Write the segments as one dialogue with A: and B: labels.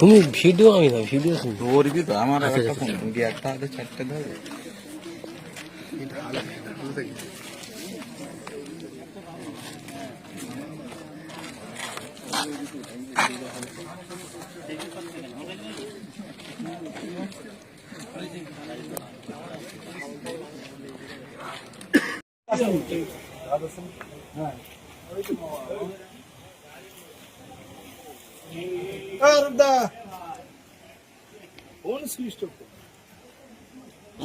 A: তুমি ভিডিও আমি না ভিডিও শুনি
B: ধরবি তো আমার
A: আচ্ছা,
B: একটা
A: আচ্ছা,
B: ফোন কি একটা হাতে চারটে ধরবে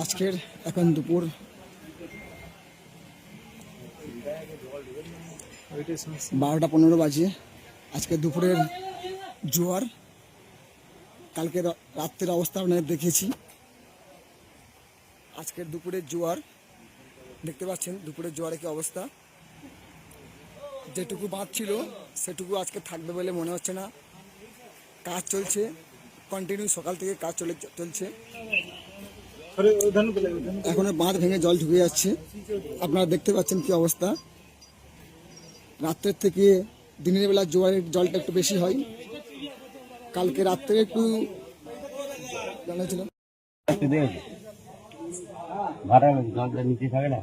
C: আজকের এখন দুপুর। বারোটা পনেরো বাজে। আজকে দুপুরের জোয়ার। কালকে রাত্রের অবস্থা আপনাদের দেখেছি আজকের দুপুরের জোয়ার। দেখতে পাচ্ছেন দুপুরের জোয়ারে কি অবস্থা। যেটুকু বাঁধ ছিল, সেটুকু আজকে থাকবে বলে মনে হচ্ছে না। কাজ চলছে কন্টিনিউ সকাল থেকে কাজ চলে চলছে। এখনও বাঁধ ভেঙে জল ঢুকে যাচ্ছে। আপনারা দেখতে পাচ্ছেন কি অবস্থা। রাত্রের থেকে দিনের বেলা জোয়ারের জলটা একটু বেশি হয়। কালকে রাত্রে একটু জানা ছিল
A: জলটা নিচে থাকে না?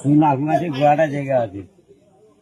A: তুই নাক মাসে গোয়াটা জায়গা আছে